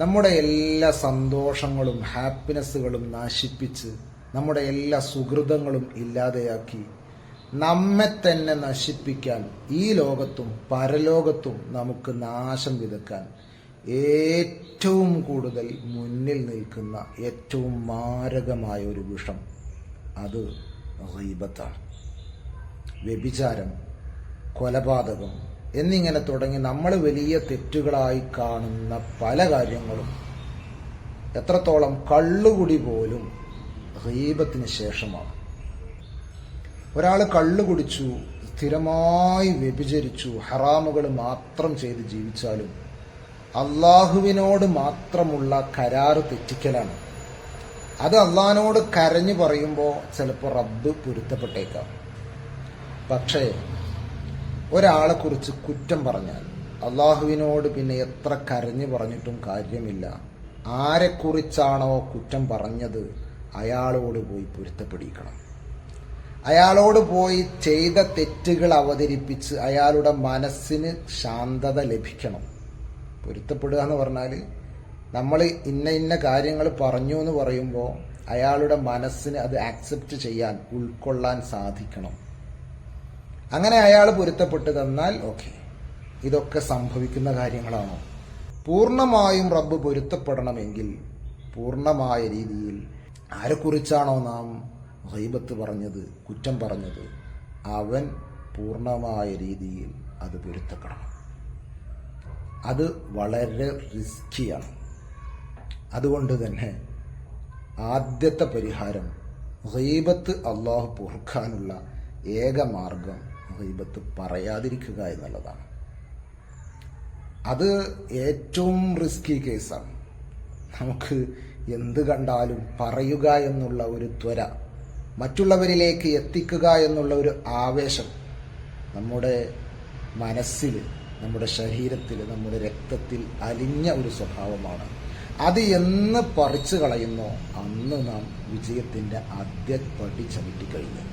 നമ്മുടെ എല്ലാ സന്തോഷങ്ങളും ഹാപ്പിനെസ്സുകളും നശിപ്പിച്ച് നമ്മുടെ എല്ലാ സുഹൃതങ്ങളും ഇല്ലാതെയാക്കി നമ്മെ തന്നെ നശിപ്പിക്കാൻ ഈ ലോകത്തും പരലോകത്തും നമുക്ക് നാശം വിതക്കാൻ ഏറ്റവും കൂടുതൽ മുന്നിൽ നിൽക്കുന്ന ഏറ്റവും മാരകമായ ഒരു വിഷം അത് റീബത്താണ്. വ്യഭിചാരം കൊലപാതകം എന്നിങ്ങനെ തുടങ്ങി നമ്മൾ വലിയ തെറ്റുകളായി കാണുന്ന പല കാര്യങ്ങളും. എത്രത്തോളം കള്ളുകുടി പോലും റീബത്തിന് ശേഷമാണ്. ഒരാൾ കള്ളു കുടിച്ചു സ്ഥിരമായി വ്യഭിചരിച്ചു ഹറാമുകൾ മാത്രം ചെയ്ത് ജീവിച്ചാലും അള്ളാഹുവിനോട് മാത്രമുള്ള കരാറ് തെറ്റിക്കലാണ്. അത് അള്ളഹാനോട് കരഞ്ഞു പറയുമ്പോൾ ചിലപ്പോൾ റബ്ബ് പൊരുത്തപ്പെട്ടേക്കാം. പക്ഷേ ഒരാളെ കുറിച്ച് കുറ്റം പറഞ്ഞാൽ അള്ളാഹുവിനോട് പിന്നെ എത്ര കരഞ്ഞു പറഞ്ഞിട്ടും കാര്യമില്ല. ആരെക്കുറിച്ചാണോ കുറ്റം പറഞ്ഞത് അയാളോട് പോയി പൊരുത്തപ്പെടിക്കണം. അയാളോട് പോയി ചെയ്ത തെറ്റുകൾ അവതരിപ്പിച്ച് അയാളുടെ മനസ്സിന് ശാന്തത ലഭിക്കണം. പൊരുത്തപ്പെടുക എന്ന് പറഞ്ഞാൽ നമ്മൾ ഇന്ന ഇന്ന കാര്യങ്ങൾ പറഞ്ഞു എന്ന് പറയുമ്പോൾ അയാളുടെ മനസ്സിന് അത് ആക്സെപ്റ്റ് ചെയ്യാൻ ഉൾക്കൊള്ളാൻ സാധിക്കണം. അങ്ങനെ അയാൾ പൊരുത്തപ്പെട്ട് തന്നാൽ ഓക്കെ. ഇതൊക്കെ സംഭവിക്കുന്ന കാര്യങ്ങളാണോ? പൂർണമായും റബ്ബ് പൊരുത്തപ്പെടണമെങ്കിൽ പൂർണമായ രീതിയിൽ ആരെക്കുറിച്ചാണോ നാം ഹൈബത്ത് പറഞ്ഞത് കുറ്റം പറഞ്ഞത്? അവൻ പൂർണമായ രീതിയിൽ അത് പൊരുത്തപ്പെടണം. അത് വളരെ റിസ്കിയാണ് അതുകൊണ്ട് തന്നെ ആദ്യത്തെ പരിഹാരം ഹൈബത്ത് അള്ളാഹു പൊറുക്കാനുള്ള ഏക മാർഗം ഹൈബത്ത് പറയാതിരിക്കുക എന്നുള്ളതാണ്. അത് ഏറ്റവും റിസ്കി കേസാണ് നമുക്ക് എന്ത് കണ്ടാലും പറയുക എന്നുള്ള ഒരു ത്വര മറ്റുള്ളവരിലേക്ക് എത്തിക്കുക എന്നുള്ള ഒരു ആവേശം നമ്മുടെ മനസ്സിൽ നമ്മുടെ ശരീരത്തിൽ നമ്മുടെ രക്തത്തിൽ അലിഞ്ഞ ഒരു സ്വഭാവമാണ്. അത് എന്ന് പറിച്ചു കളയുന്നോ അന്ന് നാം വിജയത്തിന്റെ ആദ്യ പടി ചവിട്ടിക്കഴിഞ്ഞു